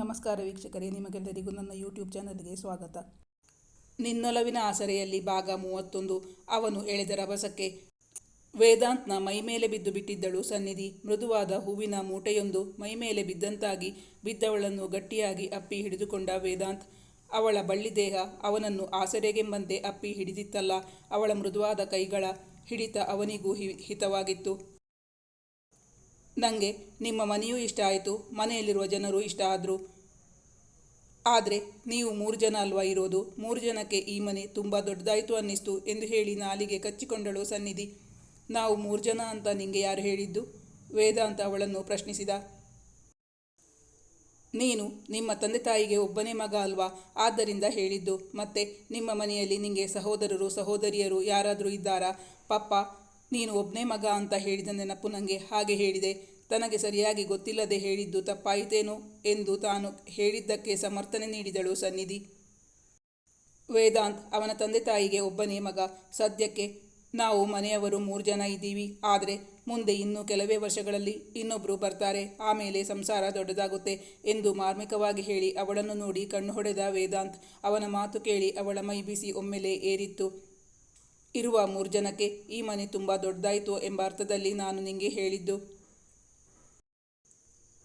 ನಮಸ್ಕಾರ ವೀಕ್ಷಕರೇ, ನಿಮಗೆಲ್ಲರಿಗೂ ನನ್ನ ಯೂಟ್ಯೂಬ್ ಚಾನಲ್ಗೆ ಸ್ವಾಗತ. ನಿನ್ನೊಲವಿನ ಆಸರೆಯಲ್ಲಿ ಭಾಗ ಮೂವತ್ತೊಂದು, ಅವನು ಎಳೆದ ರಭಸಕ್ಕೆ. ವೇದಾಂತ್ನ ಮೈಮೇಲೆ ಬಿದ್ದು ಬಿಟ್ಟಿದ್ದಳು ಸನ್ನಿಧಿ. ಮೃದುವಾದ ಹೂವಿನ ಮೂಟೆಯೊಂದು ಮೈಮೇಲೆ ಬಿದ್ದಂತಾಗಿ ಬಿದ್ದವಳನ್ನು ಗಟ್ಟಿಯಾಗಿ ಅಪ್ಪಿ ಹಿಡಿದುಕೊಂಡ ವೇದಾಂತ್, ಅವಳ ಬಳ್ಳಿ ದೇಹ ಅವನನ್ನು ಆಸರೆಗೆಂಬಂತೆ ಅಪ್ಪಿ ಹಿಡಿದಿತ್ತಲ್ಲ, ಅವಳ ಮೃದುವಾದ ಕೈಗಳ ಹಿಡಿತ ಅವನಿಗೂ ಹಿತವಾಗಿತ್ತು. ನನಗೆ ನಿಮ್ಮ ಮನೆಯೂ ಇಷ್ಟ ಆಯಿತು, ಮನೆಯಲ್ಲಿರುವ ಜನರು ಇಷ್ಟ ಆದರು. ಆದರೆ ನೀವು ಮೂರು ಜನ ಅಲ್ವಾ ಇರೋದು? ಮೂರು ಜನಕ್ಕೆ ಈ ಮನೆ ತುಂಬ ದೊಡ್ಡದಾಯಿತು ಅನ್ನಿಸ್ತು ಎಂದು ಹೇಳಿ ನಾಲಿಗೆ ಕಚ್ಚಿಕೊಂಡಳು ಸನ್ನಿಧಿ. ನಾವು ಮೂರು ಜನ ಅಂತ ನಿಮಗೆ ಯಾರು ಹೇಳಿದ್ದು? ವೇದಾಂತ ಅವಳನ್ನು ಪ್ರಶ್ನಿಸಿದ. ನೀನು ನಿಮ್ಮ ತಂದೆ ತಾಯಿಗೆ ಒಬ್ಬನೇ ಮಗ ಅಲ್ವಾ? ಆದ್ದರಿಂದ ಹೇಳಿದ್ದು. ಮತ್ತೆ ನಿಮ್ಮ ಮನೆಯಲ್ಲಿ ನಿಮಗೆ ಸಹೋದರರು, ಸಹೋದರಿಯರು ಯಾರಾದರೂ ಇದ್ದಾರಾ? ಪಪ್ಪ ನೀನು ಒಬ್ಬನೇ ಮಗ ಅಂತ ಹೇಳಿದ ನೆನಪು ನನಗೆ ಹಾಗೆ ಹೇಳಿದೆ. ತನಗೆ ಸರಿಯಾಗಿ ಗೊತ್ತಿಲ್ಲದೆ ಹೇಳಿದ್ದು ತಪ್ಪಾಯಿತೇನೋ ಎಂದು ತಾನು ಹೇಳಿದ್ದಕ್ಕೆ ಸಮರ್ಥನೆ ನೀಡಿದಳು ಸನ್ನಿಧಿ. ವೇದಾಂತ್, ಅವನ ತಂದೆ ತಾಯಿಗೆ ಒಬ್ಬನೇ ಮಗ. ಸದ್ಯಕ್ಕೆ ನಾವು ಮನೆಯವರು ಮೂರು ಜನ ಇದ್ದೀವಿ. ಆದರೆ ಮುಂದೆ ಇನ್ನು ಕೆಲವೇ ವರ್ಷಗಳಲ್ಲಿ ಇನ್ನೊಬ್ಬರು ಬರ್ತಾರೆ. ಆಮೇಲೆ ಸಂಸಾರ ದೊಡ್ಡದಾಗುತ್ತೆ ಎಂದು ಮಾರ್ಮಿಕವಾಗಿ ಹೇಳಿ ಅವಳನ್ನು ನೋಡಿ ಕಣ್ಣು ಹೊಡೆದ ವೇದಾಂತ್. ಅವನ ಮಾತು ಕೇಳಿ ಅವಳ ಮೈ ಬಿಸಿ ಒಮ್ಮೆಲೆ ಏರಿತ್ತು. ಇರುವ ಮೂರು ಜನಕ್ಕೆ ಈ ಮನೆ ತುಂಬ ದೊಡ್ಡದಾಯಿತು ಎಂಬ ಅರ್ಥದಲ್ಲಿ ನಾನು ನಿಮಗೆ ಹೇಳಿದ್ದು.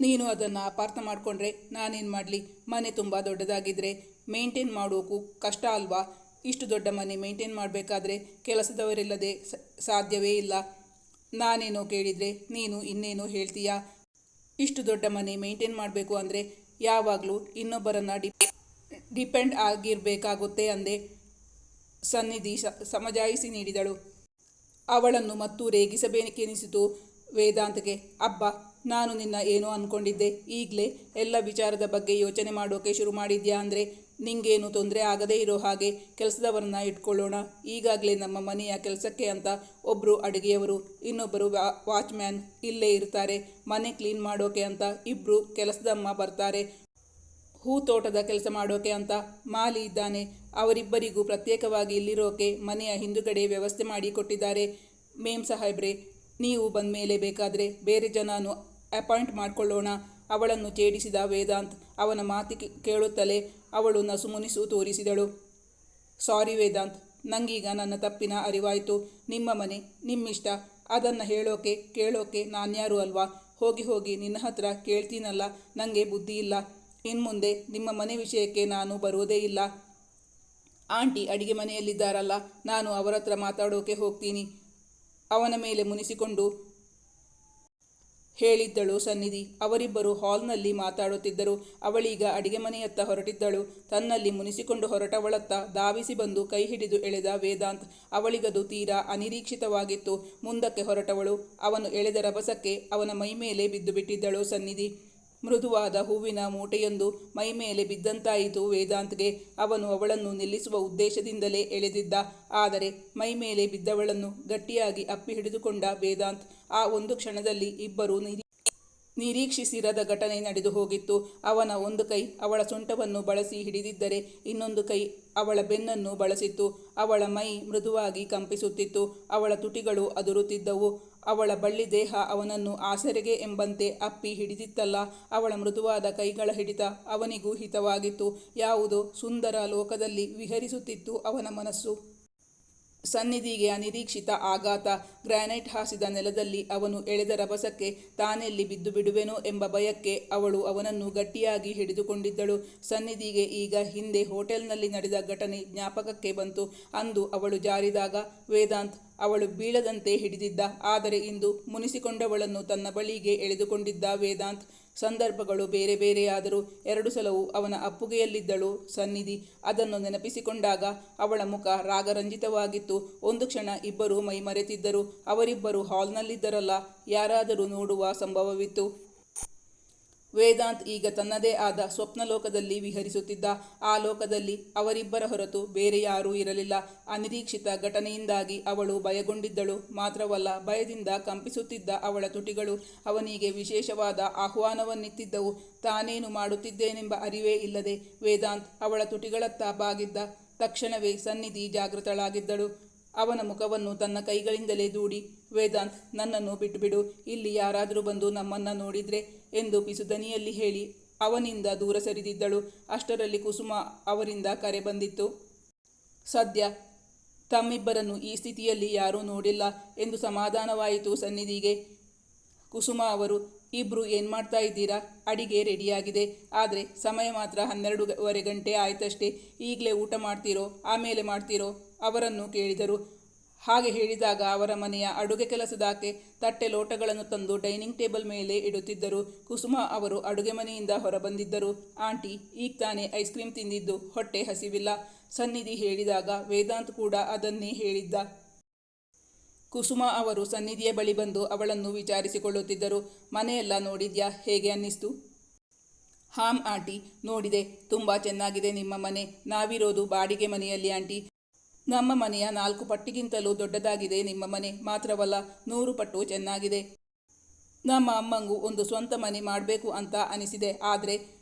ನೀನು ಅದನ್ನು ಅಪಾರ್ಥ ಮಾಡಿಕೊಂಡ್ರೆ ನಾನೇನು ಮಾಡಲಿ? ಮನೆ ತುಂಬ ದೊಡ್ಡದಾಗಿದ್ದರೆ ಮೇಂಟೈನ್ ಮಾಡೋಕ್ಕೂ ಕಷ್ಟ ಅಲ್ವಾ? ಇಷ್ಟು ದೊಡ್ಡ ಮನೆ ಮೇಂಟೈನ್ ಮಾಡಬೇಕಾದ್ರೆ ಕೆಲಸದವರಿಲ್ಲದೆ ಸಾಧ್ಯವೇ ಇಲ್ಲ. ನಾನೇನೋ ಕೇಳಿದರೆ ನೀನು ಇನ್ನೇನೋ ಹೇಳ್ತೀಯಾ? ಇಷ್ಟು ದೊಡ್ಡ ಮನೆ ಮೇಂಟೈನ್ ಮಾಡಬೇಕು ಅಂದರೆ ಯಾವಾಗಲೂ ಇನ್ನೊಬ್ಬರನ್ನು ಡಿಪೆಂಡ್ ಆಗಿರಬೇಕಾಗುತ್ತೆ ಅಂದೆ. ಸನ್ನಿಧಿ ಸಮಜಾಯಿಸಿ ನೀಡಿದಳು. ಅವಳನ್ನು ಮತ್ತು ರೇಗಿಸಬೇಕೆನಿಸಿತು ವೇದಾಂತ್ಗೆ ಅಬ್ಬ, ನಾನು ನಿನ್ನ ಏನೋ ಅಂದ್ಕೊಂಡಿದ್ದೆ ಈಗಲೇ ಎಲ್ಲ ವಿಚಾರದ ಬಗ್ಗೆ ಯೋಚನೆ ಮಾಡೋಕೆ ಶುರು ಮಾಡಿದ್ಯಾ ಅಂದರೆ ನಿಂಗೇನು ತೊಂದರೆ ಆಗದೇ ಇರೋ ಹಾಗೆ ಕೆಲಸದವರನ್ನ ಇಟ್ಕೊಳ್ಳೋಣ. ಈಗಾಗಲೇ ನಮ್ಮ ಮನೆಯ ಕೆಲಸಕ್ಕೆ ಅಂತ ಒಬ್ಬರು ಅಡುಗೆಯವರು, ಇನ್ನೊಬ್ಬರು ವಾಚ್ಮ್ಯಾನ್ ಇಲ್ಲೇ ಇರ್ತಾರೆ. ಮನೆ ಕ್ಲೀನ್ ಮಾಡೋಕೆ ಅಂತ ಇಬ್ಬರು ಕೆಲಸದಮ್ಮ ಬರ್ತಾರೆ. ಹೂ ತೋಟದ ಕೆಲಸ ಮಾಡೋಕೆ ಅಂತ ಮಾಲಿ ಇದ್ದಾನೆ. ಅವರಿಬ್ಬರಿಗೂ ಪ್ರತ್ಯೇಕವಾಗಿ ಇಲ್ಲಿರೋಕೆ ಮನೆಯ ಹಿಂದುಗಡೆ ವ್ಯವಸ್ಥೆ ಮಾಡಿ ಕೊಟ್ಟಿದ್ದಾರೆ. ಮೇಮ್ ಸಾಹೇಬ್ರೆ, ನೀವು ಬಂದ ಮೇಲೆ ಬೇಕಾದರೆ ಬೇರೆ ಜನನು ಅಪಾಯಿಂಟ್ ಮಾಡಿಕೊಳ್ಳೋಣ. ಅವಳನ್ನು ಛೇಡಿಸಿದ ವೇದಾಂತ್ ಅವನ ಮಾತಿ ಕೇಳುತ್ತಲೇ ಅವಳು ನಸುಮುನಿಸು ತೋರಿಸಿದಳು. ಸಾರಿ ವೇದಾಂತ್, ನಂಗೀಗ ನನ್ನ ತಪ್ಪಿನ ಅರಿವಾಯಿತು. ನಿಮ್ಮ ಮನೆ, ನಿಮ್ಮಿಷ್ಟ. ಅದನ್ನು ಹೇಳೋಕೆ, ಕೇಳೋಕೆ ನಾನ್ಯಾರು ಅಲ್ವಾ? ಹೋಗಿ ಹೋಗಿ ನಿನ್ನ ಹತ್ರ ಕೇಳ್ತೀನಲ್ಲ ನನಗೆ ಬುದ್ಧಿ ಇಲ್ಲ. ಇನ್ಮುಂದೆ ನಿಮ್ಮ ಮನೆ ವಿಷಯಕ್ಕೆ ನಾನು ಬರುವುದೇ ಇಲ್ಲ. ಆಂಟಿ ಅಡಿಗೆ ಮನೆಯಲ್ಲಿದ್ದಾರಲ್ಲ, ನಾನು ಅವರ ಹತ್ರ ಮಾತಾಡೋಕೆ ಹೋಗ್ತೀನಿ. ಅವನ ಮೇಲೆ ಮುನಿಸಿಕೊಂಡು ಹೇಳಿದ್ದಳು ಸನ್ನಿಧಿ. ಅವರಿಬ್ಬರು ಹಾಲ್ನಲ್ಲಿ ಮಾತಾಡುತ್ತಿದ್ದರು. ಅವಳೀಗ ಅಡಿಗೆ ಮನೆಯತ್ತ ಹೊರಟಿದ್ದಳು. ತನ್ನಲ್ಲಿ ಮುನಿಸಿಕೊಂಡು ಹೊರಟವಳತ್ತ ಧಾವಿಸಿ ಬಂದು ಕೈ ಹಿಡಿದು ಎಳೆದ ವೇದಾಂತ್ ಅವಳಿಗದು ತೀರಾ ಅನಿರೀಕ್ಷಿತವಾಗಿತ್ತು. ಮುಂದಕ್ಕೆ ಹೊರಟವಳು. ಅವನು ಎಳೆದ ರಭಸಕ್ಕೆ ಅವನ ಮೈಮೇಲೆ ಬಿದ್ದು ಬಿಟ್ಟಿದ್ದಳು ಸನ್ನಿಧಿ. ಮೃದುವಾದ ಹೂವಿನ ಮೂಟೆಯೊಂದು ಮೈಮೇಲೆ ಬಿದ್ದಂತಾಯಿತು ವೇದಾಂತ್ಗೆ. ಅವನು ಅವಳನ್ನು ನಿಲ್ಲಿಸುವ ಉದ್ದೇಶದಿಂದಲೇ ಎಳೆದಿದ್ದ. ಆದರೆ ಮೈಮೇಲೆ ಬಿದ್ದವಳನ್ನು ಗಟ್ಟಿಯಾಗಿ ಅಪ್ಪಿ ಹಿಡಿದುಕೊಂಡ ವೇದಾಂತ್ ಆ ಒಂದು ಕ್ಷಣದಲ್ಲಿ ಇಬ್ಬರು ನಿರೀ, ನಿರೀಕ್ಷಿಸಿರದ ಘಟನೆ ನಡೆದು ಹೋಗಿತ್ತು. ಅವನ ಒಂದು ಕೈ ಅವಳ ಸೊಂಟವನ್ನು ಬಳಸಿ ಹಿಡಿದಿದ್ದರೆ ಇನ್ನೊಂದು ಕೈ ಅವಳ ಬೆನ್ನನ್ನು ಬಳಸಿತ್ತು. ಅವಳ ಮೈ ಮೃದುವಾಗಿ ಕಂಪಿಸುತ್ತಿತ್ತು. ಅವಳ ತುಟಿಗಳು ಅದುರುತ್ತಿದ್ದವು. ಅವಳ ಬಳ್ಳಿ ದೇಹ ಅವನನ್ನು ಆಸರೆಗೆ ಎಂಬಂತೆ ಅಪ್ಪಿ ಹಿಡಿದಿತ್ತಲ್ಲ, ಅವಳ ಮೃದುವಾದ ಕೈಗಳ ಹಿಡಿತ ಅವನಿಗೂ ಹಿತವಾಗಿತ್ತು, ಯಾವುದೋ ಸುಂದರ ಲೋಕದಲ್ಲಿ ವಿಹರಿಸುತ್ತಿತ್ತು ಅವನ ಮನಸ್ಸು. ಸನ್ನಿಧಿಗೆ ಅನಿರೀಕ್ಷಿತ ಆಘಾತ, ಗ್ರಾನೈಟ್ ಹಾಸಿದ ನೆಲದಲ್ಲಿ ಅವನು ಎಳೆದ ರಭಸಕ್ಕೆ ತಾನೆಲ್ಲಿ ಬಿದ್ದು ಬಿಡುವೆನೋ ಎಂಬ ಭಯಕ್ಕೆ ಅವಳು ಅವನನ್ನು ಗಟ್ಟಿಯಾಗಿ ಹಿಡಿದುಕೊಂಡಿದ್ದಳು. ಸನ್ನಿಧಿಗೆ ಈಗ ಹಿಂದೆ ಹೋಟೆಲ್ನಲ್ಲಿ ನಡೆದ ಘಟನೆ ಜ್ಞಾಪಕಕ್ಕೆ ಬಂತು. ಅಂದು ಅವಳು ಜಾರಿದಾಗ ವೇದಾಂತ್ ಅವಳು ಬೀಳದಂತೆ ಹಿಡಿದಿದ್ದ. ಆದರೆ ಇಂದು ಮುನಿಸಿಕೊಂಡವಳನ್ನು ತನ್ನ ಬಳಿಗೆ ಎಳೆದುಕೊಂಡಿದ್ದ ವೇದಾಂತ್ ಸಂದರ್ಭಗಳು ಬೇರೆ ಬೇರೆಯಾದರೂ ಎರಡು ಸಲವೂ ಅವನ ಅಪ್ಪುಗೆಯಲ್ಲಿದ್ದಳು ಸನ್ನಿಧಿ. ಅದನ್ನು ನೆನಪಿಸಿಕೊಂಡಾಗ ಅವಳ ಮುಖ ರಾಗರಂಜಿತವಾಗಿತ್ತು. ಒಂದು ಕ್ಷಣ ಇಬ್ಬರು ಮೈಮರೆತಿದ್ದರು. ಅವರಿಬ್ಬರು ಹಾಲ್ನಲ್ಲಿದ್ದರಲ್ಲ, ಯಾರಾದರೂ ನೋಡುವ ಸಂಭವವಿತ್ತು. ವೇದಾಂತ್ ಈಗ ತನ್ನದೇ ಆದ ಸ್ವಪ್ನಲೋಕದಲ್ಲಿ ವಿಹರಿಸುತ್ತಿದ್ದ. ಆ ಲೋಕದಲ್ಲಿ ಅವರಿಬ್ಬರ ಹೊರತು ಬೇರೆ ಯಾರೂ ಇರಲಿಲ್ಲ. ಅನಿರೀಕ್ಷಿತ ಘಟನೆಯಿಂದಾಗಿ ಅವಳು ಭಯಗೊಂಡಿದ್ದಳು. ಮಾತ್ರವಲ್ಲ, ಭಯದಿಂದ ಕಂಪಿಸುತ್ತಿದ್ದ ಅವಳ ತುಟಿಗಳು ಅವನಿಗೆ ವಿಶೇಷವಾದ ಆಹ್ವಾನವನ್ನಿತ್ತಿದ್ದವು. ತಾನೇನು ಮಾಡುತ್ತಿದ್ದೇನೆಂಬ ಅರಿವೇ ಇಲ್ಲದೆ ವೇದಾಂತ್ ಅವಳ ತುಟಿಗಳತ್ತ ಬಾಗಿದ್ದ ತಕ್ಷಣವೇ ಸನ್ನಿಧಿ ಜಾಗೃತಳಾಗಿದ್ದಳು. ಅವನ ಮುಖವನ್ನು ತನ್ನ ಕೈಗಳಿಂದಲೇ ದೂಡಿ, ವೇದಾಂತ್, ನನ್ನನ್ನು ಬಿಟ್ಟುಬಿಡು, ಇಲ್ಲಿ ಯಾರಾದರೂ ಬಂದು ನಮ್ಮನ್ನು ನೋಡಿದ್ರೆ, ಎಂದು ಪಿಸುದನಿಯಲ್ಲಿ ಹೇಳಿ ಅವನಿಂದ ದೂರ ಸರಿದಿದ್ದಳು. ಅಷ್ಟರಲ್ಲಿ ಕುಸುಮ ಅವರಿಂದ ಕರೆ ಬಂದಿತ್ತು. ಸದ್ಯ ತಮ್ಮಿಬ್ಬರನ್ನು ಈ ಸ್ಥಿತಿಯಲ್ಲಿ ಯಾರೂ ನೋಡಿಲ್ಲ ಎಂದು ಸಮಾಧಾನವಾಯಿತು ಸನ್ನಿಧಿಗೆ. ಕುಸುಮ ಅವರು ಇಬ್ಬರು ಏನು ಮಾಡ್ತಾ ಇದ್ದೀರಾ? ಅಡಿಗೆ ರೆಡಿಯಾಗಿದೆ. ಆದರೆ, ಸಮಯ ಮಾತ್ರ ಹನ್ನೆರಡೂವರೆ ಗಂಟೆ ಆಯ್ತಷ್ಟೇ. ಈಗಲೇ ಊಟ ಮಾಡ್ತೀರೋ? ಆಮೇಲೆ ಮಾಡ್ತೀರೋ? ಅವರನ್ನು ಕೇಳಿದರು. ಹಾಗೆ ಹೇಳಿದಾಗ ಅವರ ಮನೆಯ ಅಡುಗೆ ಕೆಲಸದಾಕೆ ತಟ್ಟೆ ಲೋಟಗಳನ್ನು ತಂದು ಡೈನಿಂಗ್ ಟೇಬಲ್ ಮೇಲೆ ಇಡುತ್ತಿದ್ದರು. ಕುಸುಮ ಅವರು ಅಡುಗೆ ಮನೆಯಿಂದ ಹೊರಬಂದಿದ್ದರು. ಆಂಟಿ, ಈಗ ತಾನೇ ಐಸ್ ಕ್ರೀಮ್ ತಿಂದಿದ್ದು, ಹೊಟ್ಟೆ ಹಸಿವಿಲ್ಲ. ಸನ್ನಿಧಿ ಹೇಳಿದಾಗ ವೇದಾಂತ್ ಕೂಡ ಅದನ್ನೇ ಹೇಳಿದ್ದ. ಕುಸುಮ ಅವರು ಸನ್ನಿಧಿಯ ಬಳಿ ಬಂದು ಅವಳನ್ನು ವಿಚಾರಿಸಿಕೊಳ್ಳುತ್ತಿದ್ದರು. ಮನೆಯೆಲ್ಲ ನೋಡಿದ್ಯಾ? ಹೇಗೆ ಅನ್ನಿಸ್ತು? ಹಾಂ ಆಂಟಿ, ನೋಡಿದೆ. ತುಂಬ ಚೆನ್ನಾಗಿದೆ ನಿಮ್ಮ ಮನೆ. ನಾವಿರೋದು ಬಾಡಿಗೆ ಮನೆಯಲ್ಲಿ ಆಂಟಿ. ನಮ್ಮ ಮನೆಯ ನಾಲ್ಕು ಪಟ್ಟಿಗಿಂತಲೂ ದೊಡ್ಡದಾಗಿದೆ ನಿಮ್ಮ ಮನೆ. ಮಾತ್ರವಲ್ಲ, ನೂರು ಪಟ್ಟು ಚೆನ್ನಾಗಿದೆ. ನಮ್ಮ ಅಮ್ಮಂಗೂ ಒಂದು ಸ್ವಂತ ಮನೆ ಮಾಡಬೇಕು ಅಂತ ಅನಿಸಿದೆ. ಆದರೆ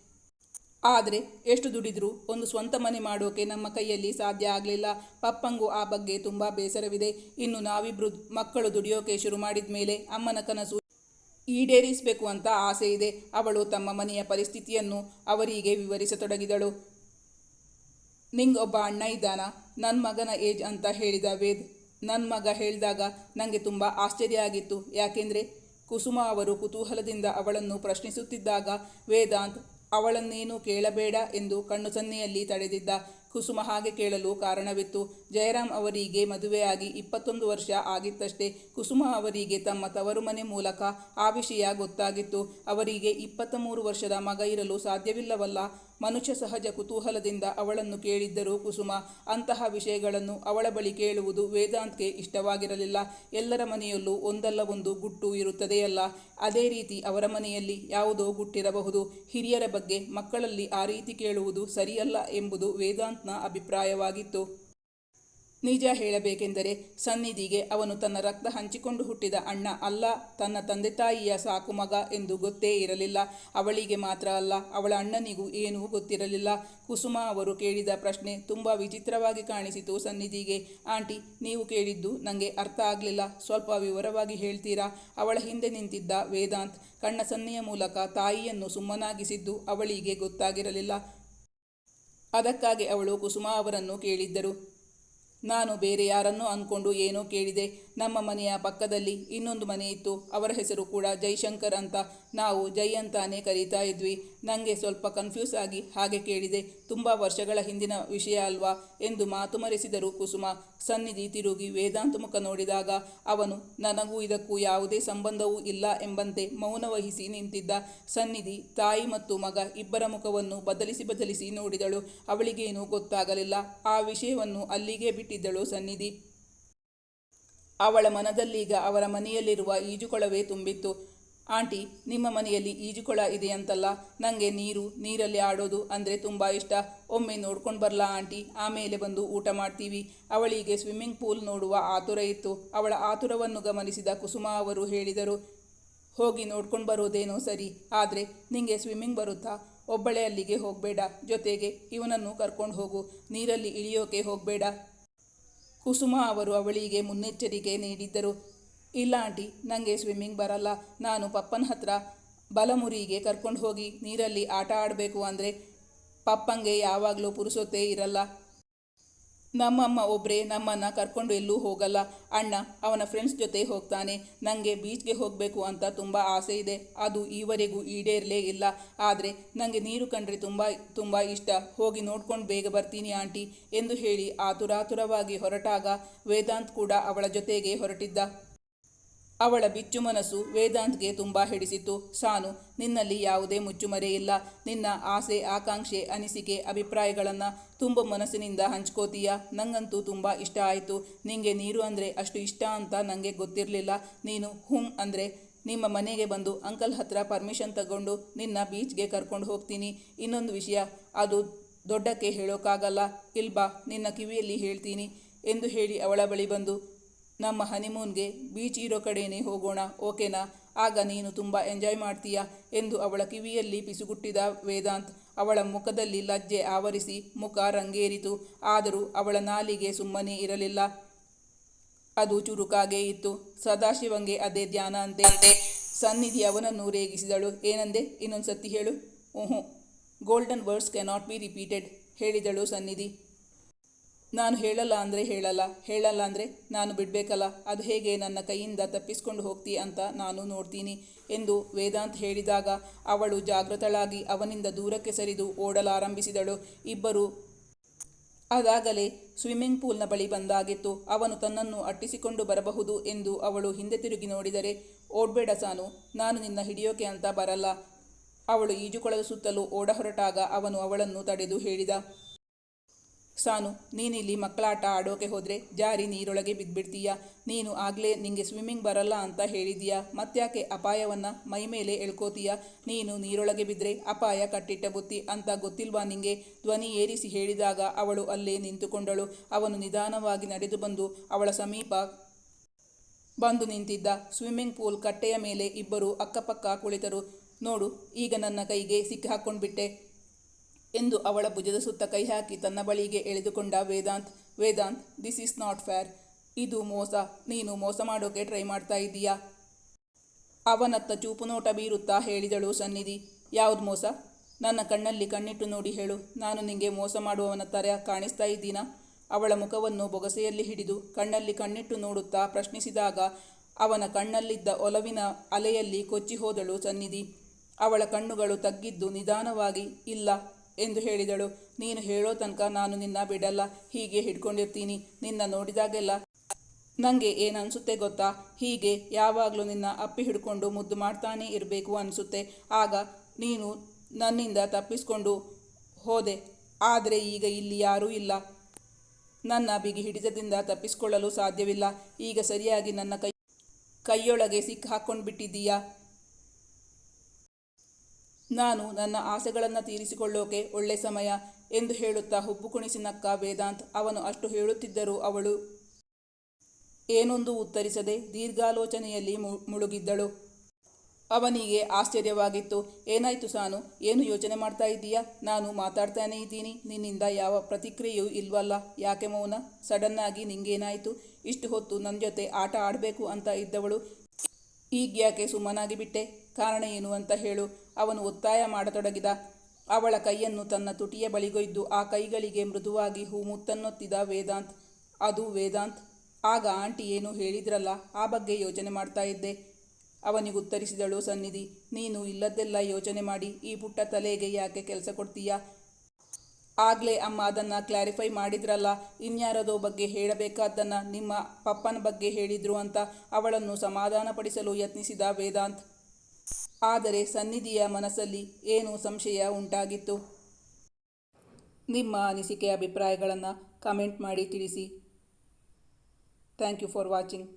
ಆದರೆ ಎಷ್ಟು ದುಡಿದ್ರೂ? ಒಂದು ಸ್ವಂತ ಮನೆ ಮಾಡೋಕೆ ನಮ್ಮ ಕೈಯಲ್ಲಿ ಸಾಧ್ಯ ಆಗಲಿಲ್ಲ. ಪಪ್ಪಂಗೂ ಆ ಬಗ್ಗೆ ತುಂಬ ಬೇಸರವಿದೆ. ಇನ್ನು ನಾವಿಬ್ರು ಮಕ್ಕಳು ದುಡಿಯೋಕೆ ಶುರು ಮಾಡಿದ ಮೇಲೆ ಅಮ್ಮನ ಕನಸು ಈಡೇರಿಸಬೇಕು ಅಂತ ಆಸೆ ಇದೆ. ಅವಳು ತಮ್ಮ ಮನೆಯ ಪರಿಸ್ಥಿತಿಯನ್ನು ಅವರಿಗೆ ವಿವರಿಸತೊಡಗಿದಳು. ನಿಂಗೆ ಒಬ್ಬ ಅಣ್ಣ ಇದ್ದಾನ ನನ್ನ ಮಗನ ಏಜ್ ಅಂತ ಹೇಳಿದ ವೇದ್. ನನ್ನ ಮಗ ಹೇಳಿದಾಗ ನನಗೆ ತುಂಬ ಆಶ್ಚರ್ಯ ಆಗಿತ್ತು. ಯಾಕೆಂದರೆ ಕುಸುಮ ಅವರು ಕುತೂಹಲದಿಂದ ಅವಳನ್ನು ಪ್ರಶ್ನಿಸುತ್ತಿದ್ದಾಗ, ವೇದಾಂತ್, ಅವಳನ್ನೇನು ಕೇಳಬೇಡ ಎಂದು ಕಣ್ಣು ಸನ್ನೆಯಲ್ಲಿ ತಡೆದಿದ್ದ ಕುಸುಮ ಹಾಗೆ ಕೇಳಲು ಕಾರಣವಿತ್ತು. ಜಯರಾಮ್ ಅವರಿಗೆ ಮದುವೆಯಾಗಿ ಇಪ್ಪತ್ತೊಂದು ವರ್ಷ ಆಗಿತ್ತಷ್ಟೇ ಕುಸುಮ ಅವರಿಗೆ ತಮ್ಮ ತವರು ಮನೆ ಮೂಲಕ ಆ ವಿಷಯ ಗೊತ್ತಾಗಿತ್ತು. ಅವರಿಗೆ ಇಪ್ಪತ್ತ ಮೂರು ವರ್ಷದ ಮಗ ಇರಲು ಸಾಧ್ಯವಿಲ್ಲವಲ್ಲ. ಮನುಷ್ಯ ಸಹಜ ಕುತೂಹಲದಿಂದ ಅವಳನ್ನು ಕೇಳಿದ್ದರೂ ಕುಸುಮ, ಅಂತಹ ವಿಷಯಗಳನ್ನು ಅವಳ ಬಳಿ ಕೇಳುವುದು ವೇದಾಂತ್ಗೆ ಇಷ್ಟವಾಗಿರಲಿಲ್ಲ. ಎಲ್ಲರ ಮನೆಯಲ್ಲೂ ಒಂದಲ್ಲ ಒಂದು ಗುಟ್ಟು ಇರುತ್ತದೆಯಲ್ಲ? ಅದೇ ರೀತಿ ಅವರ ಮನೆಯಲ್ಲಿ ಯಾವುದೋ ಗುಟ್ಟಿರಬಹುದು. ಹಿರಿಯರ ಬಗ್ಗೆ ಮಕ್ಕಳಲ್ಲಿ ಆ ರೀತಿ ಕೇಳುವುದು ಸರಿಯಲ್ಲ ಎಂಬುದು ವೇದಾಂತ್ನ ಅಭಿಪ್ರಾಯವಾಗಿತ್ತು. ನಿಜ ಹೇಳಬೇಕೆಂದರೆ ಸನ್ನಿಧಿಗೆ ಅವನು ತನ್ನ ರಕ್ತ ಹಂಚಿಕೊಂಡು ಹುಟ್ಟಿದ ಅಣ್ಣ ಅಲ್ಲ, ತನ್ನ ತಂದೆ ತಾಯಿಯ ಸಾಕು ಮಗ ಎಂದು ಗೊತ್ತೇ ಇರಲಿಲ್ಲ. ಅವಳಿಗೆ ಮಾತ್ರ ಅಲ್ಲ, ಅವಳ ಅಣ್ಣನಿಗೂ ಏನೂ ಗೊತ್ತಿರಲಿಲ್ಲ. ಕುಸುಮ ಅವರು ಕೇಳಿದ ಪ್ರಶ್ನೆ ತುಂಬ ವಿಚಿತ್ರವಾಗಿ ಕಾಣಿಸಿತು ಸನ್ನಿಧಿಗೆ. ಆಂಟಿ, ನೀವು ಕೇಳಿದ್ದು ನನಗೆ ಅರ್ಥ ಆಗಲಿಲ್ಲ. ಸ್ವಲ್ಪ ವಿವರವಾಗಿ ಹೇಳ್ತೀರಾ? ಅವಳ ಹಿಂದೆ ನಿಂತಿದ್ದ ವೇದಾಂತ್ ಕಣ್ಣ ಸನ್ನೆಯ ಮೂಲಕ ತಾಯಿಯನ್ನು ಸುಮ್ಮನಾಗಿಸಿದ್ದು ಅವಳಿಗೆ ಗೊತ್ತಾಗಿರಲಿಲ್ಲ. ಅದಕ್ಕಾಗಿ ಅವಳು ಕುಸುಮ ಅವರನ್ನು ಕೇಳಿದ್ದರು. ನಾನು ಬೇರೆ ಯಾರನ್ನೋ ಅಂದ್ಕೊಂಡು ಏನೋ ಕೇಳಿದೆ. ನಮ್ಮ ಮನೆಯ ಪಕ್ಕದಲ್ಲಿ ಇನ್ನೊಂದು ಮನೆ ಇತ್ತು. ಅವರ ಹೆಸರು ಕೂಡ ಜೈಶಂಕರ್ ಅಂತ. ನಾವು ಜೈ ಅಂತಾನೆ ಕರೀತಾ ಇದ್ವಿ. ನನಗೆ ಸ್ವಲ್ಪ ಕನ್ಫ್ಯೂಸ್ ಆಗಿ ಹಾಗೆ ಕೇಳಿದೆ. ತುಂಬ ವರ್ಷಗಳ ಹಿಂದಿನ ವಿಷಯ ಅಲ್ವಾ ಎಂದು ಮಾತು ಮರೆಸಿದರು ಕುಸುಮ. ಸನ್ನಿಧಿ ತಿರುಗಿ ವೇದಾಂತ ಮುಖ ನೋಡಿದಾಗ ಅವನು, ನನಗೂ ಇದಕ್ಕೂ ಯಾವುದೇ ಸಂಬಂಧವೂ ಇಲ್ಲ ಎಂಬಂತೆ ಮೌನ ವಹಿಸಿ ನಿಂತಿದ್ದ. ಸನ್ನಿಧಿ ತಾಯಿ ಮತ್ತು ಮಗ ಇಬ್ಬರ ಮುಖವನ್ನು ಬದಲಿಸಿ ಬದಲಿಸಿ ನೋಡಿದಳು. ಅವಳಿಗೇನೂ ಗೊತ್ತಾಗಲಿಲ್ಲ. ಆ ವಿಷಯವನ್ನು ಅಲ್ಲಿಗೆ ಬಿಟ್ಟಿದ್ದಳು ಸನ್ನಿಧಿ. ಅವಳ ಮನದಲ್ಲೀಗ ಅವರ ಮನೆಯಲ್ಲಿರುವ ಈಜುಕೊಳವೇ ತುಂಬಿತ್ತು. ಆಂಟಿ, ನಿಮ್ಮ ಮನೆಯಲ್ಲಿ ಈಜುಕೊಳ ಇದೆಯಂತಲ್ಲ ನನಗೆ ನೀರು, ನೀರಲ್ಲಿ ಆಡೋದು ಅಂದರೆ ತುಂಬ ಇಷ್ಟ. ಒಮ್ಮೆ ನೋಡ್ಕೊಂಡು ಬರಲಾ ಆಂಟಿ. ಆಮೇಲೆ ಬಂದು ಊಟ ಮಾಡ್ತೀವಿ. ಅವಳಿಗೆ ಸ್ವಿಮ್ಮಿಂಗ್ ಪೂಲ್ ನೋಡುವ ಆತುರ ಇತ್ತು. ಅವಳ ಆತುರವನ್ನು ಗಮನಿಸಿದ ಕುಸುಮ ಅವರು ಹೇಳಿದರು, ಹೋಗಿ ನೋಡ್ಕೊಂಡು ಬರೋದೇನೋ ಸರಿ. ಆದರೆ ನಿಂಗೆ ಸ್ವಿಮ್ಮಿಂಗ್ ಬರುತ್ತಾ? ಒಬ್ಬಳೆ ಅಲ್ಲಿಗೆ ಹೋಗಬೇಡ. ಜೊತೆಗೆ ಇವನನ್ನು ಕರ್ಕೊಂಡು ಹೋಗು. ನೀರಲ್ಲಿ ಇಳಿಯೋಕೆ ಹೋಗಬೇಡ. ಕುಸುಮ ಅವರು ಅವಳಿಗೆ ಮುನ್ನೆಚ್ಚರಿಕೆ ನೀಡಿದ್ದರು. ಇಲ್ಲ ಆಂಟಿ ನನಗೆ ಸ್ವಿಮ್ಮಿಂಗ್ ಬರಲ್ಲ. ನಾನು ಪಪ್ಪನ ಹತ್ರ ಬಲಮುರಿಗೆ ಕರ್ಕೊಂಡು ಹೋಗಿ ನೀರಲ್ಲಿ ಆಟ ಆಡಬೇಕು ಅಂದರೆ ಪಪ್ಪಂಗೆ ಯಾವಾಗಲೂ ಪುರುಸೊತ್ತೇ ಇರಲ್ಲ. ನಮ್ಮಮ್ಮ ಒಬ್ಬರೇ ನಮ್ಮನ್ನು ಕರ್ಕೊಂಡು ಎಲ್ಲೂ ಹೋಗಲ್ಲ. ಅಣ್ಣ, ಅವನ ಫ್ರೆಂಡ್ಸ್ ಜೊತೆ ಹೋಗ್ತಾನೆ. ನನಗೆ ಬೀಚ್ಗೆ ಹೋಗಬೇಕು ಅಂತ ತುಂಬ ಆಸೆ ಇದೆ. ಅದು ಈವರೆಗೂ ಈಡೇರಲೇ ಇಲ್ಲ. ಆದರೆ ನನಗೆ ನೀರು ಕಂಡ್ರೆ ತುಂಬ ತುಂಬ ಇಷ್ಟ. ಹೋಗಿ ನೋಡ್ಕೊಂಡು ಬೇಗ ಬರ್ತೀನಿ ಆಂಟಿ ಎಂದು ಹೇಳಿ ಆತುರಾತುರವಾಗಿ ಹೊರಟಾಗ ವೇದಾಂತ್ ಕೂಡ ಅವಳ ಜೊತೆಗೆ ಹೊರಟಿದ್ದ. ಅವಳ ಬಿಚ್ಚು ಮನಸ್ಸು ವೇದಾಂತ್ಗೆ ತುಂಬ ಹಿಡಿಸಿತು ಸಾನು, ನಿನ್ನಲ್ಲಿ ಯಾವುದೇ ಮುಚ್ಚುಮರೆ ಇಲ್ಲ. ನಿನ್ನ ಆಸೆ, ಆಕಾಂಕ್ಷೆ, ಅನಿಸಿಕೆ, ಅಭಿಪ್ರಾಯಗಳನ್ನು ತುಂಬ ಮನಸ್ಸಿನಿಂದ ಹಂಚ್ಕೋತೀಯ. ನಂಗಂತೂ ತುಂಬ ಇಷ್ಟ ಆಯಿತು. ನಿಂಗೆ ನೀರು ಅಂದರೆ ಅಷ್ಟು ಇಷ್ಟ ಅಂತ ನನಗೆ ಗೊತ್ತಿರಲಿಲ್ಲ. ನೀನು ಹುಂ ಅಂದರೆ ನಿಮ್ಮ ಮನೆಗೆ ಬಂದು ಅಂಕಲ್ ಹತ್ರ ಪರ್ಮಿಷನ್ ತಗೊಂಡು ನಿನ್ನ ಬೀಚ್ಗೆ ಕರ್ಕೊಂಡು ಹೋಗ್ತೀನಿ. ಇನ್ನೊಂದು ವಿಷಯ, ಅದು ದೊಡ್ಡಕ್ಕೆ ಹೇಳೋಕ್ಕಾಗಲ್ಲ ಇಲ್ಬಾ, ನಿನ್ನ ಕಿವಿಯಲ್ಲಿ ಹೇಳ್ತೀನಿ ಎಂದು ಹೇಳಿ ಅವಳ ಬಳಿ ಬಂದು ನಮ್ಮ ಹನಿಮೂನ್ಗೆ ಬೀಚ್ ಇರೋ ಕಡೆನೇ ಹೋಗೋಣ, ಓಕೆನಾ? ಆಗ ನೀನು ತುಂಬ ಎಂಜಾಯ್ ಮಾಡ್ತೀಯಾ? ಎಂದು ಅವಳ ಕಿವಿಯಲ್ಲಿ ಪಿಸುಗುಟ್ಟಿದ ವೇದಾಂತ್ ಅವಳ ಮುಖದಲ್ಲಿ ಲಜ್ಜೆ ಆವರಿಸಿ ಮುಖ ರಂಗೇರಿತು. ಆದರೂ ಅವಳ ನಾಲಿಗೆ ಸುಮ್ಮನೆ ಇರಲಿಲ್ಲ. ಅದು ಚುರುಕಾಗೇ ಇತ್ತು. ಸದಾಶಿವಂಗೆ ಅದೇ ಧ್ಯಾನ ಅಂತೆ. ಸನ್ನಿಧಿ ಅವನನ್ನು ರೇಗಿಸಿದಳು. ಏನಂದೆ? ಇನ್ನೊಂದು ಸತಿ ಹೇಳು. ಓಹೋ, golden words cannot be repeated, ಹೇಳಿದಳು ಸನ್ನಿಧಿ. ನಾನು ಹೇಳಲ್ಲ ಅಂದರೆ ಹೇಳಲ್ಲ ಹೇಳಲ್ಲ ಅಂದರೆ ನಾನು ಬಿಡಬೇಕಲ್ಲ, ಅದು ಹೇಗೆ ನನ್ನ ಕೈಯಿಂದ ತಪ್ಪಿಸ್ಕೊಂಡು ಹೋಗ್ತಿ ಅಂತ ನಾನು ನೋಡ್ತೀನಿ ಎಂದು ವೇದಾಂತ್ ಹೇಳಿದಾಗ ಅವಳು ಜಾಗೃತಳಾಗಿ ಅವನಿಂದ ದೂರಕ್ಕೆ ಸರಿದು ಓಡಲಾರಂಭಿಸಿದಳು. ಇಬ್ಬರು ಅದಾಗಲೇ ಸ್ವಿಮ್ಮಿಂಗ್ ಪೂಲ್ನ ಬಳಿ ಬಂದಾಗಿತ್ತು. ಅವನು ತನ್ನನ್ನು ಅಟ್ಟಿಸಿಕೊಂಡು ಬರಬಹುದು ಎಂದು ಅವಳು ಹಿಂದೆ ತಿರುಗಿ ನೋಡಿದರೆ, ಓಡ್ಬೇಡ ಸಾನು, ನಾನು ನಿನ್ನ ಹಿಡಿಯೋಕೆ ಅಂತ ಬರಲ್ಲ. ಅವಳು ಈಜುಕೊಳದ ಸುತ್ತಲೂ ಓಡ ಹೊರಟಾಗ ಅವನು ಅವಳನ್ನು ತಡೆದು ಹೇಳಿದ ಸಾನು, ನೀನಿಲ್ಲಿ ಮಕ್ಕಳಾಟ ಆಡೋಕೆ ಹೋದರೆ ಜಾರಿ ನೀರೊಳಗೆ ಬಿದ್ದುಬಿಡ್ತೀಯ ನೀನು ಆಗಲೇ ನಿಂಗೆ ಸ್ವಿಮ್ಮಿಂಗ್ ಬರಲ್ಲ ಅಂತ ಹೇಳಿದೀಯಾ ಮತ್ತ್ಯಾಕೆ ಅಪಾಯವನ್ನು ಮೈ ಮೇಲೆ ಎಳ್ಕೋತೀಯ? ನೀನು ನೀರೊಳಗೆ ಬಿದ್ದರೆ ಅಪಾಯ ಕಟ್ಟಿಟ್ಟ ಬುತ್ತಿ ಅಂತ ಗೊತ್ತಿಲ್ವಾ ನಿಂಗೆ? ಧ್ವನಿ ಏರಿಸಿ ಹೇಳಿದಾಗ ಅವಳು ಅಲ್ಲೇ ನಿಂತುಕೊಂಡಳು. ಅವನು ನಿಧಾನವಾಗಿ ನಡೆದು ಬಂದು ಅವಳ ಸಮೀಪ ಬಂದು ನಿಂತಿದ್ದ. ಸ್ವಿಮ್ಮಿಂಗ್ ಪೂಲ್ ಕಟ್ಟೆಯ ಮೇಲೆ ಇಬ್ಬರು ಅಕ್ಕಪಕ್ಕ ಕುಳಿತರು. ನೋಡು, ಈಗ ನನ್ನ ಕೈಗೆ ಸಿಕ್ಕಿಹಾಕ್ಕೊಂಡ್ಬಿಟ್ಟೆ ಎಂದು ಅವಳ ಭುಜದ ಸುತ್ತ ಕೈ ಹಾಕಿ ತನ್ನ ಬಳಿಗೆ ಎಳೆದುಕೊಂಡ Vedant Vedant this is not fair ಇದು ಮೋಸ. ನೀನು ಮೋಸ ಮಾಡೋಕೆ ಟ್ರೈ ಮಾಡ್ತಾ ಇದ್ದೀಯಾ? ಅವನತ್ತ ಚೂಪು ನೋಟ ಬೀರುತ್ತಾ ಹೇಳಿದಳು ಸನ್ನಿಧಿ, ಯಾವುದು ಮೋಸ? ನನ್ನ ಕಣ್ಣಲ್ಲಿ ಕಣ್ಣಿಟ್ಟು ನೋಡಿ ಹೇಳು. ನಾನು ನಿಂಗೆ ಮೋಸ ಮಾಡುವವನ ತರ ಕಾಣಿಸ್ತಾ ಇದ್ದೀನಾ? ಅವಳ ಮುಖವನ್ನು ಬೊಗಸೆಯಲ್ಲಿ ಹಿಡಿದು ಕಣ್ಣಲ್ಲಿ ಕಣ್ಣಿಟ್ಟು ನೋಡುತ್ತಾ ಪ್ರಶ್ನಿಸಿದಾಗ ಅವನ ಕಣ್ಣಲ್ಲಿದ್ದ ಒಲವಿನ ಅಲೆಯಲ್ಲಿ ಕೊಚ್ಚಿ ಹೋದಳು ಸನ್ನಿಧಿ. ಅವಳ ಕಣ್ಣುಗಳು ತಗ್ಗಿದ್ದು ನಿಧಾನವಾಗಿ, ಇಲ್ಲ ಎಂದು ಹೇಳಿದಳು. ನೀನು ಹೇಳೋ ತನಕ ನಾನು ನಿನ್ನ ಬಿಡಲ್ಲ, ಹೀಗೆ ಹಿಡ್ಕೊಂಡಿರ್ತೀನಿ. ನಿನ್ನ ನೋಡಿದಾಗೆಲ್ಲ ನನಗೆ ಏನನ್ಸುತ್ತೆ ಗೊತ್ತಾ? ಹೀಗೆ ಯಾವಾಗಲೂ ನಿನ್ನ ಅಪ್ಪಿ ಹಿಡ್ಕೊಂಡು ಮುದ್ದು ಮಾಡ್ತಾನೆ ಇರಬೇಕು ಅನಿಸುತ್ತೆ. ಆಗ ನೀನು ನನ್ನಿಂದ ತಪ್ಪಿಸ್ಕೊಂಡು ಹೋದೆ. ಆದರೆ ಈಗ ಇಲ್ಲಿ ಯಾರೂ ಇಲ್ಲ. ನನ್ನ ಬಿಗಿ ಹಿಡಿತದಿಂದ ತಪ್ಪಿಸಿಕೊಳ್ಳಲು ಸಾಧ್ಯವಿಲ್ಲ. ಈಗ ಸರಿಯಾಗಿ ನನ್ನ ಕೈ, ಕೈಯೊಳಗೆ ಸಿಕ್ಕಿ ಹಾಕ್ಕೊಂಡು ಬಿಟ್ಟಿದ್ದೀಯಾ ನಾನು ನನ್ನ ಆಸೆಗಳನ್ನು ತೀರಿಸಿಕೊಳ್ಳೋಕೆ ಒಳ್ಳೆ ಸಮಯ ಎಂದು ಹೇಳುತ್ತಾ ಹುಬ್ಬು ಕುಣಿಸಿ ನಕ್ಕ ವೇದಾಂತ್ ಅವನು ಅಷ್ಟು ಹೇಳುತ್ತಿದ್ದರೂ ಅವಳು ಏನೊಂದು ಉತ್ತರಿಸದೆ ದೀರ್ಘಾಲೋಚನೆಯಲ್ಲಿ ಮುಳುಗಿದ್ದಳು. ಅವನಿಗೆ ಆಶ್ಚರ್ಯವಾಗಿತ್ತು. ಏನಾಯ್ತು ಸಾನು? ಏನು ಯೋಚನೆ ಮಾಡ್ತಾ ಇದ್ದೀಯಾ? ನಾನು ಮಾತಾಡ್ತಾನೇ ಇದ್ದೀನಿ. ನಿನ್ನಿಂದ ಯಾವ ಪ್ರತಿಕ್ರಿಯೆಯೂ ಇಲ್ವಲ್ಲ. ಯಾಕೆ ಮೌನ? ಸಡನ್ನಾಗಿ ನಿಂಗೇನಾಯಿತು? ಇಷ್ಟು ಹೊತ್ತು ನನ್ನ ಜೊತೆ ಆಟ ಆಡಬೇಕು ಅಂತ ಇದ್ದವಳು. ಈಗ್ಯಾಕೆ ಸುಮ್ಮನಾಗಿ ಬಿಟ್ಟೆ ಕಾರಣ ಏನು ಅಂತ ಹೇಳು. ಅವನು ಒತ್ತಾಯ ಮಾಡತೊಡಗಿದ. ಅವಳ ಕೈಯನ್ನು ತನ್ನ ತುಟಿಯ ಬಳಿಗೊಯ್ದು ಆ ಕೈಗಳಿಗೆ ಮೃದುವಾಗಿ ಹೂ ಮುತ್ತನ್ನೊತ್ತಿದ ವೇದಾಂತ್, ಅದು ವೇದಾಂತ್, ಆಗ ಆಂಟಿ ಏನು ಹೇಳಿದ್ರಲ್ಲ, ಆ ಬಗ್ಗೆ ಯೋಚನೆ ಮಾಡ್ತಾ ಇದ್ದೆ. ಅವನಿಗುತ್ತರಿಸಿದಳು ಸನ್ನಿಧಿ, ನೀನು ಇಲ್ಲದ್ದೆಲ್ಲ ಯೋಚನೆ ಮಾಡಿ, ಈ ಪುಟ್ಟ ತಲೆಗೆ ಯಾಕೆ ಕೆಲಸ ಕೊಡ್ತೀಯಾ? ಆಗ್ಲೇ ಅಮ್ಮ ಅದನ್ನು ಕ್ಲಾರಿಫೈ ಮಾಡಿದ್ರಲ್ಲ, ಇನ್ಯಾರದೋ ಬಗ್ಗೆ ಹೇಳಬೇಕಾದ್ದನ್ನು ನಿಮ್ಮ ಪಪ್ಪನ ಬಗ್ಗೆ ಹೇಳಿದ್ರು ಅಂತ ಅವಳನ್ನು ಸಮಾಧಾನಪಡಿಸಲು ಯತ್ನಿಸಿದ ವೇದಾಂತ್. ಆದರೆ ಸನ್ನಿಧಿಯ ಮನಸ್ಸಲ್ಲಿ ಏನು ಸಂಶಯ ಉಂಟಾಗಿತ್ತು. ನಿಮ್ಮ ಅನಿಸಿಕೆ ಅಭಿಪ್ರಾಯಗಳನ್ನು ಕಮೆಂಟ್ ಮಾಡಿ ತಿಳಿಸಿ. Thank you for watching.